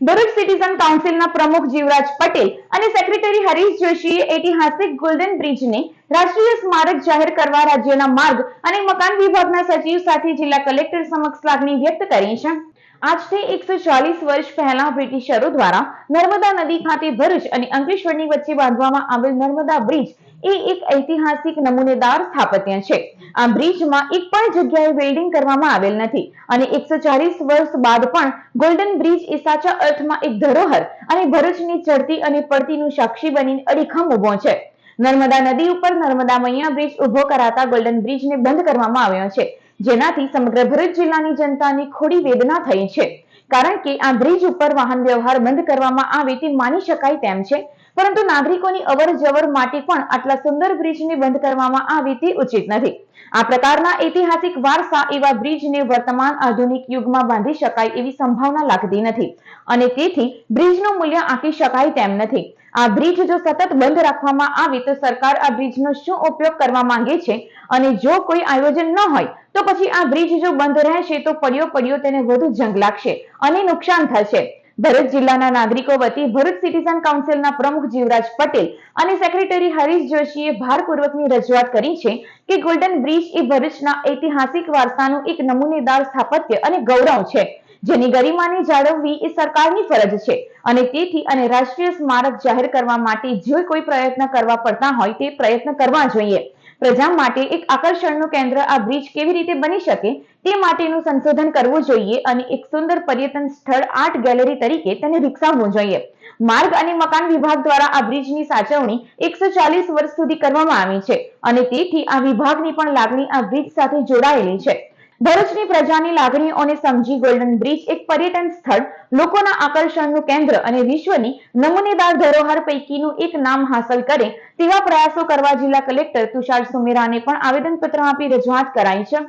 Bharuch citizen કાઉન્સિલના પ્રમુખ જીવરાજ પટેલ અને secretary Harish જોશીએ ઐતિહાસિક ગોલ્ડન બ્રિજને રાષ્ટ્રીય સ્મારક જાહેર કરવા રાજ્યના માર્ગ અને મકાન વિભાગના સચિવ સાથે જિલ્લા કલેક્ટર સમક્ષ લાગણી વ્યક્ત કરી છે. આજથી એકસો ચાલીસ વર્ષ પહેલા બ્રિટિશરો દ્વારા નર્મદા નદી ખાતે ભરૂચ અને અંકલેશ્વરની વચ્ચે બાંધવામાં આવેલ નર્મદા બ્રિજ એ એક ઐતિહાસિક નમૂનેદાર સ્થાપત્ય છે. આ બ્રિજમાં એક પણ જગ્યાએ વેલ્ડિંગ કરવામાં આવેલ નથી અને એકસો વર્ષ બાદ પણ ગોલ્ડન બ્રિજ એ સાચા અર્થમાં એક ધરોહર અને ભરૂચની ચડતી અને પડતીનું સાક્ષી બનીને અડીખમ ઊભો છે. નર્મદા નદી ઉપર નર્મદા મૈયા બ્રિજ ઊભો કરાતા ગોલ્ડન બ્રિજને બંધ કરવામાં આવ્યો છે, જેનાથી સમગ્ર ભરૂચ જિલ્લાની જનતાની ખોડી વેદના થઈ છે. કારણ કે આ બ્રિજ ઉપર વાહન વ્યવહાર બંધ કરવામાં આવે તે માની શકાય તેમ છે પરંતુ નાગરિકોની અવર જવર માટે પણ આટલા સુંદર બ્રિજને બંધ કરવામાં આવે તે ઉચિત નથી. આ પ્રકારના ઐતિહાસિક વારસા એવા બ્રિજને વર્તમાન આધુનિક યુગમાં બાંધી શકાય એવી સંભાવના લાગતી નથી અને તેથી બ્રિજનું મૂલ્ય આંકી શકાય તેમ નથી. આ બ્રિજ જો સતત બંધ રાખવામાં આવે તો સરકાર આ બ્રિજનો શું ઉપયોગ કરવા માંગે છે અને જો કોઈ આયોજન ન હોય તો પછી આ બ્રિજ જો બંધ રહેશે તો પડ્યો પડ્યો તેને વધુ જંગ લાગશે અને નુકસાન થશે. ભરૂચ જિલ્લાના નાગરિકો વતી ભરૂચ સિટીઝન કાઉન્સિલના પ્રમુખ જીવરાજ પટેલ અને સેક્રેટરી હરીશ જોશીએ ભારપૂર્વકની રજૂઆત કરી છે કે ગોલ્ડન બ્રિજ એ ભરૂચના ઐતિહાસિક વારસાનું એક નમૂનેદાર સ્થાપત્ય અને ગૌરવ છે. જેની ગરિમાને જાળવવી એ સરકારની ફરજ છે અને તેથી અને રાષ્ટ્રીય સ્મારક જાહેર કરવા માટે જે કોઈ પ્રયત્ન કરવા પડતા હોય તે પ્રયત્ન કરવા જોઈએ. પ્રજા માટે એક આકર્ષણનું કેન્દ્ર આ બ્રિજ કેવી રીતે બની શકે તે માટેનું સંશોધન કરવું જોઈએ અને એક સુંદર પર્યટન સ્થળ આર્ટ ગેલેરી તરીકે તેને વિકસાવવું જોઈએ. માર્ગ અને મકાન વિભાગ દ્વારા આ બ્રિજની સાચવણી એકસો ચાલીસ વર્ષ સુધી કરવામાં આવી છે અને તેથી આ વિભાગની પણ લાગણી આ બ્રિજ સાથે જોડાયેલી છે. ભરૂચની પ્રજાની લાગણીઓને સમજી ગોલ્ડન બ્રિજ એક પર્યટન સ્થળ, લોકોના આકર્ષણનું કેન્દ્ર અને વિશ્વની નમૂનેદાર ધરોહર પૈકીનું એક નામ હાંસલ કરે તેવા પ્રયાસો કરવા જિલ્લા કલેક્ટર તુષાર સુમેરાને પણ આવેદનપત્ર આપી રજૂઆત કરાઈ છે.